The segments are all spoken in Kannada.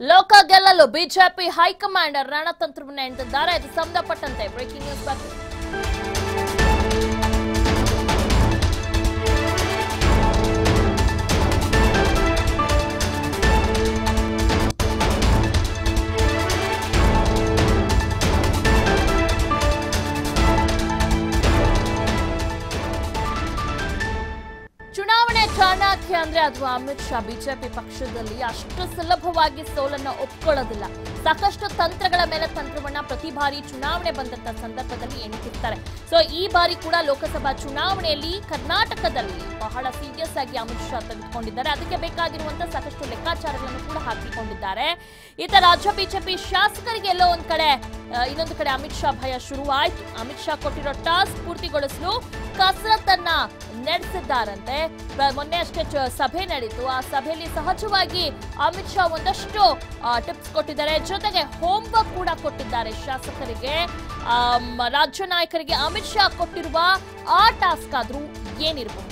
ಲೋಕ ಗೆಲ್ಲಲು ಬಿಜೆಪಿ ಹೈಕಮಾಂಡ್ ರಣತಂತ್ರವನ್ನು ಎಂಟಿದ್ದಾರೆ ಇದು ಸಂಬಂಧಪಟ್ಟಂತೆ ಬ್ರೇಕಿಂಗ್ ನ್ಯೂಸ್ ಬರ್ತಿದೆ ಚಾಣಾಕ್ಯ ಅಂದ್ರೆ ಅದು ಅಮಿತ್ ಶಾ, ಬಿಜೆಪಿ ಪಕ್ಷದಲ್ಲಿ ಅಷ್ಟು ಸುಲಭವಾಗಿ ಸೋಲನ್ನ ಒಪ್ಕೊಳ್ಳೋದಿಲ್ಲ. ಸಾಕಷ್ಟು ತಂತ್ರಗಳ ಮೇಲೆ ತಂತ್ರವನ್ನ ಪ್ರತಿ ಬಾರಿ ಚುನಾವಣೆ ಬಂದಂತ ಸಂದರ್ಭದಲ್ಲಿ ಎಣಿಸುತ್ತಾರೆ ಸೊ ಈ ಬಾರಿ ಕೂಡ ಲೋಕಸಭಾ ಚುನಾವಣೆಯಲ್ಲಿ ಕರ್ನಾಟಕದಲ್ಲಿ ಬಹಳ ಸೀರಿಯಸ್ ಆಗಿ ಅಮಿತ್ ಶಾ ತೆಗೆದುಕೊಂಡಿದ್ದಾರೆ. ಅದಕ್ಕೆ ಬೇಕಾಗಿರುವಂತಹ ಸಾಕಷ್ಟು ಲೆಕ್ಕಾಚಾರಗಳನ್ನು ಕೂಡ ಹಾಕಿಕೊಂಡಿದ್ದಾರೆ. ಇತ ರಾಜ್ಯ ಬಿಜೆಪಿ ಶಾಸಕರಿಗೆ ಎಲ್ಲೋ ಒಂದ್ ಕಡೆ ಇನ್ನೊಂದು ಕಡೆ ಅಮಿತ್ ಶಾ ಭಯ ಶುರುವಾಯಿತು. ಅಮಿತ್ ಶಾ ಕೊಟ್ಟಿರೋ ಟಾಸ್ಕ್ ಪೂರ್ತಿಗೊಳಿಸಲು ಕಸರತ್ತನ್ನ ನಡೆಸಿದ್ದಾರಂತೆ. ಮೊನ್ನೆ ಅಷ್ಟೇ ಸಭೆ ನಡೀತು. ಆ ಸಭೆಯಲ್ಲಿ ಸಹಜವಾಗಿ ಅಮಿತ್ ಶಾ ಒಂದಷ್ಟು ಟಿಪ್ಸ್ ಕೊಟ್ಟಿದ್ದಾರೆ. ಜೊತೆಗೆ ಹೋಮ್ವರ್ಕ್ ಕೂಡ ಕೊಟ್ಟಿದ್ದಾರೆ ಶಾಸಕರಿಗೆ. ರಾಜ್ಯ ನಾಯಕರಿಗೆ ಅಮಿತ್ ಶಾ ಕೊಟ್ಟಿರುವ ಆ ಟಾಸ್ಕ್ ಆದ್ರೂ ಏನಿರಬಹುದು?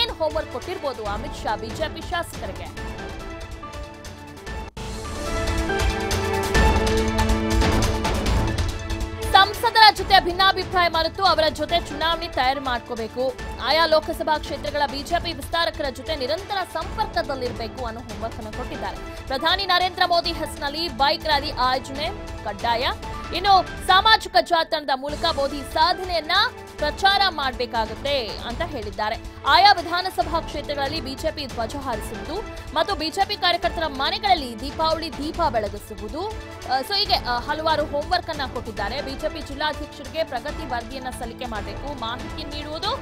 ಏನ್ ಹೋಮ್ವರ್ಕ್ ಕೊಟ್ಟಿರ್ಬೋದು ಅಮಿತ್ ಶಾ, ಬಿಜೆಪಿ ಶಾಸಕರಿಗೆ? ಜೊತೆ ಭಿನ್ನಾಭಿಪ್ರಾಯ ಮರೆತು ಅವರ ಜೊತೆ ಚುನಾವಣೆ ತಯಾರು ಮಾಡ್ಕೋಬೇಕು. ಆಯಾ ಲೋಕಸಭಾ ಕ್ಷೇತ್ರಗಳ ಬಿಜೆಪಿ ವಿಸ್ತಾರಕರ ಜೊತೆ ನಿರಂತರ ಸಂಪರ್ಕದಲ್ಲಿರಬೇಕು ಅನ್ನೋ ಹೋಮ್ವರ್ಕ್ ಕೊಟ್ಟಿದ್ದಾರೆ. ಪ್ರಧಾನಿ ನರೇಂದ್ರ ಮೋದಿ ಹೆಸರಿನಲ್ಲಿ ಬೈಕ್ ರ್ಯಾಲಿ ಆಯೋಜನೆ, ಕಡ್ಡಾಯ. ಇನ್ನು ಸಾಮಾಜಿಕ ಜಾಲತಾಣದ ಮೂಲಕ ಮೋದಿ ಸಾಧನೆಯನ್ನ ಪ್ರಚಾರ ಮಾಡಬೇಕಾಗುತ್ತೆ ಅಂತ ಹೇಳಿದ್ದಾರೆ. ಆಯಾ ವಿಧಾನಸಭಾ ಕ್ಷೇತ್ರಗಳಲ್ಲಿ ಬಿಜೆಪಿ ಧ್ವಜ ಹಾರಿಸುವುದು ಮತ್ತು ಬಿಜೆಪಿ ಕಾರ್ಯಕರ್ತರ ಮನೆಗಳಲ್ಲಿ ದೀಪಾವಳಿ ದೀಪ ಬೆಳಗಿಸುವುದು. ಸೊ ಹೀಗೆ ಹಲವಾರು ಹೋಮ್ವರ್ಕ್ ಅನ್ನ ಕೊಟ್ಟಿದ್ದಾರೆ. ಬಿಜೆಪಿ ಜಿಲ್ಲಾಧ್ಯಕ್ಷರಿಗೆ ಪ್ರಗತಿ ವರದಿಯನ್ನ ಸಲ್ಲಿಕೆ ಮಾಡಬೇಕು, ಮಾಹಿತಿ ನೀಡುವುದು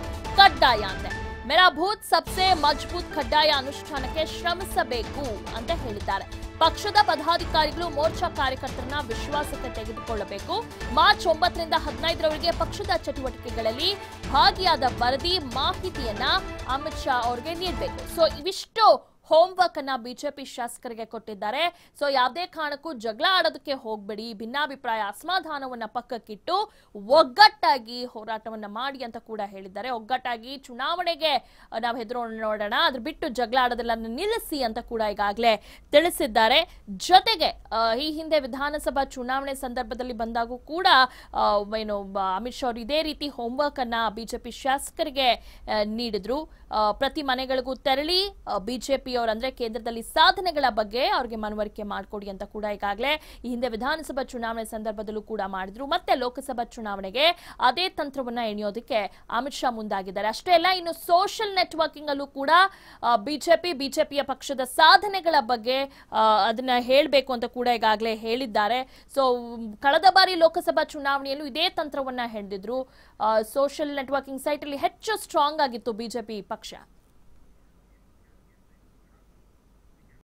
ಕಡ್ಡಾಯ ಅಂತೆ. ಮೇರಾ ಬೂತ್ ಸಬ್ಸೆ ಮಜಬೂತ್ ಕಡ್ಡಾಯ ಅನುಷ್ಠಾನಕ್ಕೆ ಶ್ರಮಿಸಬೇಕು ಅಂತ ಹೇಳಿದ್ದಾರೆ. ಪಕ್ಷದ ಪದಾಧಿಕಾರಿಗಳು ಮೋರ್ಚಾ ಕಾರ್ಯಕರ್ತರನ್ನ ವಿಶ್ವಾಸಕ್ಕೆ ತೆಗೆದುಕೊಳ್ಳಬೇಕು. ಮಾರ್ಚ್ ಒಂಬತ್ತರಿಂದ ಹದಿನೈದರವರೆಗೆ ಪಕ್ಷದ ಚಟುವಟಿಕೆಗಳಲ್ಲಿ ಭಾಗಿಯಾದ ವರದಿ ಮಾಹಿತಿಯನ್ನ ಅಮಿತ್ ಶಾ ಅವರಿಗೆ ನೀಡಬೇಕು. ಸೊ ಇವಿಷ್ಟು ಹೋಮ್ವರ್ಕ್ ಅನ್ನ ಬಿಜೆಪಿ ಶಾಸಕರಿಗೆ ಕೊಟ್ಟಿದ್ದಾರೆ. ಸೊ ಯಾವುದೇ ಕಾರಣಕ್ಕೂ ಜಗಳ ಆಡೋದಕ್ಕೆ ಹೋಗ್ಬೇಡಿ. ಭಿನ್ನಾಭಿಪ್ರಾಯ, ಅಸಮಾಧಾನವನ್ನ ಪಕ್ಕಕ್ಕಿಟ್ಟು ಒಗ್ಗಟ್ಟಾಗಿ ಹೋರಾಟವನ್ನ ಮಾಡಿ ಅಂತ ಕೂಡ ಹೇಳಿದ್ದಾರೆ. ಒಗ್ಗಟ್ಟಾಗಿ ಚುನಾವಣೆಗೆ ನಾವು ಹೆದರು ನೋಡೋಣ. ಅದ್ರ ಬಿಟ್ಟು ಜಗಳ ಆಡೋದೆಲ್ಲ ನಿಲ್ಲಿಸಿ ಅಂತ ಕೂಡ ಈಗಾಗಲೇ ತಿಳಿಸಿದ್ದಾರೆ. ಜೊತೆಗೆ ಈ ಹಿಂದೆ ವಿಧಾನಸಭಾ ಚುನಾವಣೆ ಸಂದರ್ಭದಲ್ಲಿ ಬಂದಾಗೂ ಕೂಡ ಏನು ಅಮಿತ್ ಶಾ ಅವರು ಇದೇ ರೀತಿ ಹೋಮ್ವರ್ಕ್ ಅನ್ನ ಬಿಜೆಪಿ ಶಾಸಕರಿಗೆ ನೀಡಿದ್ರು. ಪ್ರತಿ ಮನೆಗಳಿಗೂ ತೆರಳಿ ಬಿಜೆಪಿ ಅವರು ಅಂದ್ರೆ ಕೇಂದ್ರದಲ್ಲಿ ಸಾಧನೆಗಳ ಬಗ್ಗೆ ಅವ್ರಿಗೆ ಮನವರಿಕೆ ಮಾಡಿಕೊಡಿ ಅಂತ ಕೂಡ ಈಗಾಗಲೇ ಈ ಹಿಂದೆ ವಿಧಾನಸಭಾ ಚುನಾವಣೆ ಸಂದರ್ಭದಲ್ಲೂ ಕೂಡ ಮಾಡಿದ್ರು. ಮತ್ತೆ ಲೋಕಸಭಾ ಚುನಾವಣೆಗೆ ಅದೇ ತಂತ್ರವನ್ನ ಎಣಿಯೋದಕ್ಕೆ ಅಮಿತ್ ಶಾ ಮುಂದಾಗಿದ್ದಾರೆ. ಅಷ್ಟೇ ಅಲ್ಲ, ಇನ್ನು ಸೋಷಿಯಲ್ ನೆಟ್ವರ್ಕಿಂಗ್ ಅಲ್ಲೂ ಕೂಡ ಬಿಜೆಪಿ, ಬಿಜೆಪಿಯ ಪಕ್ಷದ ಸಾಧನೆಗಳ ಬಗ್ಗೆ ಅದನ್ನ ಹೇಳಬೇಕು ಅಂತ ಕೂಡ ಈಗಾಗಲೇ ಹೇಳಿದ್ದಾರೆ. ಸೊ ಕಳೆದ ಬಾರಿ ಲೋಕಸಭಾ ಚುನಾವಣೆಯಲ್ಲೂ ಇದೇ ತಂತ್ರವನ್ನ ಹಿಡಿದಿದ್ರು ಸೋಷಿಯಲ್ ನೆಟ್ವರ್ಕಿಂಗ್ ಸೈಟ್ ಅಲ್ಲಿ ಹೆಚ್ಚು ಸ್ಟ್ರಾಂಗ್ ಆಗಿತ್ತು ಬಿಜೆಪಿ ಪಕ್ಷ.